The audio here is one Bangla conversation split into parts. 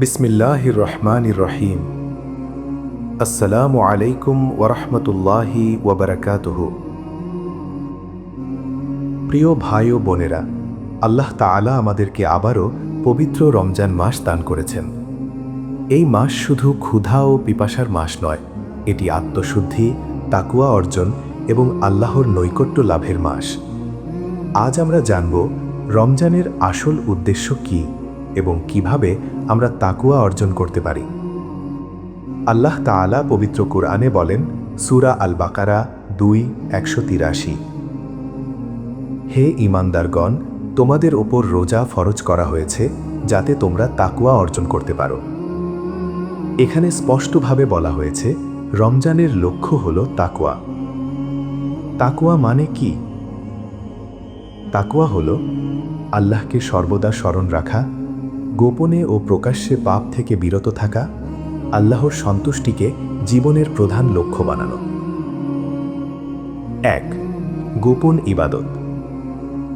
বিসমিল্লাহির রহমানির রহিম আসসালামু আলাইকুম ওরহমতুল্লাহি ওবরাকাতুহু প্রিয় ভাই ও বোনেরা, আল্লাহ তাআলা আমাদেরকে আবারও পবিত্র রমজান মাস দান করেছেন। এই মাস শুধু ক্ষুধা ও পিপাসার মাস নয়, এটি আত্মশুদ্ধি, তাকুয়া অর্জন এবং আল্লাহর নৈকট্য লাভের মাস। আজ আমরা জানব রমজানের আসল উদ্দেশ্য কি। এবং কীভাবে আমরা তাকুয়া অর্জন করতে পারি। আল্লাহ তাআলা পবিত্র কুরআনে বলেন, সুরা আল বাকারা দুই, একশো তিরাশি। হে ইমানদারগণ তোমাদের ওপর রোজা ফরজ করা হয়েছে যাতে তোমরা তাকুয়া অর্জন করতে পারো। এখানে স্পষ্টভাবে বলা হয়েছে, রমজানের লক্ষ্য হল তাকুয়া। তাকুয়া মানে কি? তাকুয়া হল আল্লাহকে সর্বদা স্মরণ রাখা গোপনে ও প্রকাশ্যে পাপ থেকে বিরত থাকা, আল্লাহর সন্তুষ্টিকে জীবনের প্রধান লক্ষ্য বানানো। এক, গোপন ইবাদত।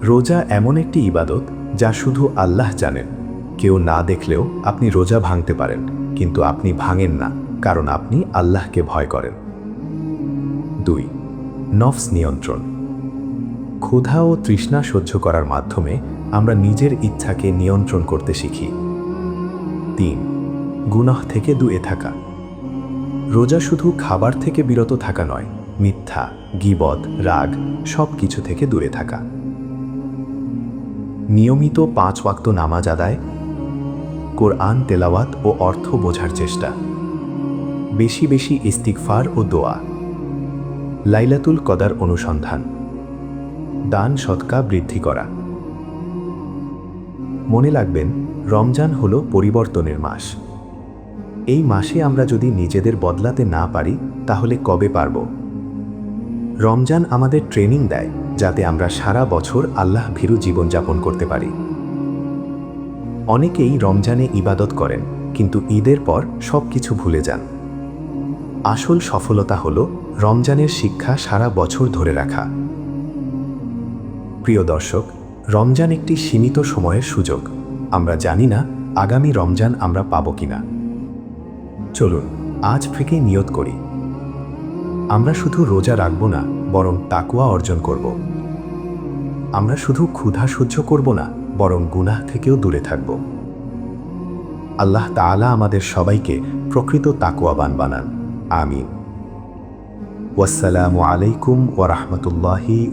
রোজা এমন একটি ইবাদত যা শুধু আল্লাহ জানেন। কেউ না দেখলেও আপনি রোজা ভাঙতে পারেন, কিন্তু আপনি ভাঙেন না, কারণ আপনি আল্লাহকে ভয় করেন। দুই, নফস নিয়ন্ত্রণ। ক্ষুধা ও তৃষ্ণা সহ্য করার মাধ্যমে আমরা নিজের ইচ্ছাকে নিয়ন্ত্রণ করতে শিখি। তিন, গুনাহ থেকে দূরে থাকা। রোজা শুধু খাবার থেকে বিরত থাকা নয়, মিথ্যা, গিবদ, রাগ সব কিছু থেকে দূরে থাকা। নিয়মিত পাঁচ ওয়াক্ত নামাজ আদায়, কোরআন, তেলাওয়াত ও অর্থ বোঝার চেষ্টা। বেশি বেশি ইস্তিকফার ও দোয়া। লাইলাতুল কদার অনুসন্ধান। দান সৎকা বৃদ্ধি করা। মনে রাখবেন রমজান হল পরিবর্তনের মাস। এই মাসে আমরা যদি নিজেদের বদলাতে না পারি, তাহলে কবে পারব? রমজান আমাদের ট্রেনিং দেয়, যাতে আমরা সারা বছর আল্লাহ ভীরু জীবনযাপন করতে পারি। অনেকেই রমজানে ইবাদত করেন, কিন্তু ঈদের পর সব কিছু ভুলে যান। আসল সফলতা হল রমজানের শিক্ষা সারা বছর ধরে রাখা। প্রিয় দর্শক রমজান একটি সীমিত সময়ের সুযোগ। আমরা জানি না আগামী রমজান আমরা পাব কিনা। চলুন, আজ থেকে নিয়ত করি। আমরা শুধু রোজা রাখব না, বরং তাকুয়া অর্জন করব। আমরা শুধু ক্ষুধা সহ্য করব না, বরং গুনাহ থেকেও দূরে থাকব। আল্লাহ তাআলা আমাদের সবাইকে প্রকৃত তাকুয়াবান বানান। আমিন। ওয়াসসালামু আলাইকুম ওয়া রাহমাতুল্লাহি